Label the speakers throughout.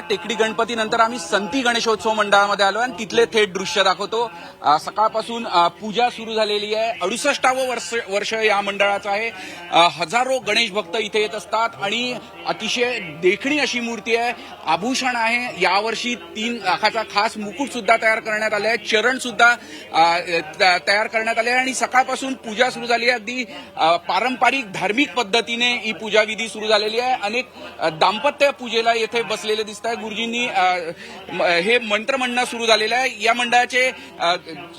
Speaker 1: टेकडी गणपती नंतर आम्ही संती गणेशोत्सव मंडळामध्ये आलो आणि तिथले थेट दृश्य दाखवतो. सकाळपासून पूजा सुरू झालेली आहे. अडुसष्टावं वर्ष वर्ष या मंडळाचं आहे. हजारो गणेश भक्त इथे येत असतात आणि अतिशय देखणी अशी मूर्ती आहे. आभूषण आहे. यावर्षी तीन लाखाचा खास मुकुट सुद्धा तयार करण्यात आले आहे. चरण सुद्धा तयार करण्यात आले आहे. आणि सकाळपासून पूजा सुरू झाली आहे. अगदी पारंपरिक धार्मिक पद्धतीने ही पूजा विधी सुरू झालेली आहे. अनेक दाम्पत्य पूजेला येथे बसलेले दिसतात. आहे गुरुजींनी हे मंत्र म्हणणं सुरू झालेलं आहे. या मंडळाचे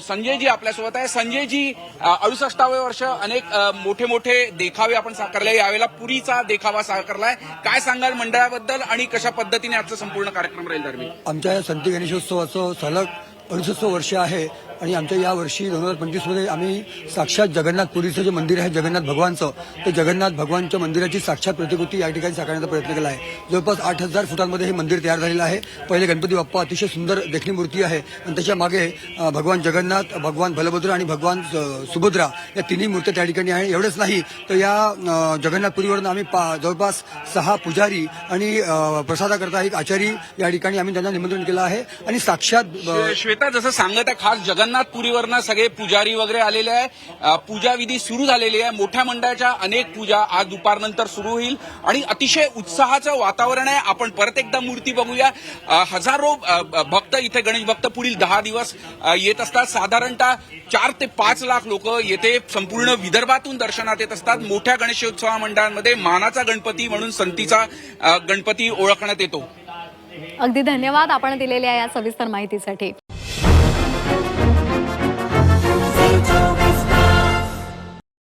Speaker 1: संजयजी आपल्यासोबत आहे. संजयजी अडुसष्टावे वर्ष अनेक मोठे मोठे देखावे आपण साकारले. यावेळेला पुरीचा देखावा साकारलाय. काय सांगाल मंडळाबद्दल आणि कशा पद्धतीने आजचा संपूर्ण कार्यक्रम राहील धार्मिक
Speaker 2: आमच्या या संती गणेशोत्सवाचं सलग अडुसष्ट वर्ष आहे आणि आमच्या या वर्षी दोन हजार पंचवीसमध्ये आम्ही साक्षात जगन्नाथपुरीचं जे मंदिर आहे जगन्नाथ भगवानचं ते जगन्नाथ भगवानच्या मंदिराची साक्षात प्रतिकृती या ठिकाणी साकारण्याचा प्रयत्न केला आहे. जवळपास आठ हजार फुटांमध्ये हे मंदिर तयार झालेलं आहे. पहिले गणपती बाप्पा अतिशय सुंदर देखणी मूर्ती आहे आणि त्याच्यामागे भगवान जगन्नाथ भगवान बलभद्र आणि भगवान सुभद्रा या तिन्ही मूर्त्या त्या ठिकाणी आहे एवढंच नाही तर या जगन्नाथपुरीवरून आम्ही पा- जवळपास सहा पुजारी आणि प्रसादाकरता एक आचारी या ठिकाणी आम्ही त्यांना निमंत्रण केलं आहे. आणि साक्षात
Speaker 1: श्वेता जसं सांगत आहे खास जगन्नाथपुरीवरनं सगळे पुजारी वगैरे आलेले आहे. पूजाविधी सुरू झालेली आहे. मोठ्या मंडळाच्या अनेक पूजा आज दुपारनंतर सुरू होईल. आणि अतिशय उत्साहाचं वातावरण आहे. आपण परत एकदा मूर्ती बघूया. हजारो भक्त इथे गणेश भक्त पुढील दहा दिवस येत असतात. साधारणतः चार ते पाच लाख लोक येथे संपूर्ण विदर्भातून दर्शनात येत असतात. मोठ्या गणेशोत्सव मंडळांमध्ये मानाचा गणपती म्हणून संतीचा गणपती ओळखण्यात येतो.
Speaker 3: अगदी धन्यवाद आपण दिलेल्या या सविस्तर माहितीसाठी.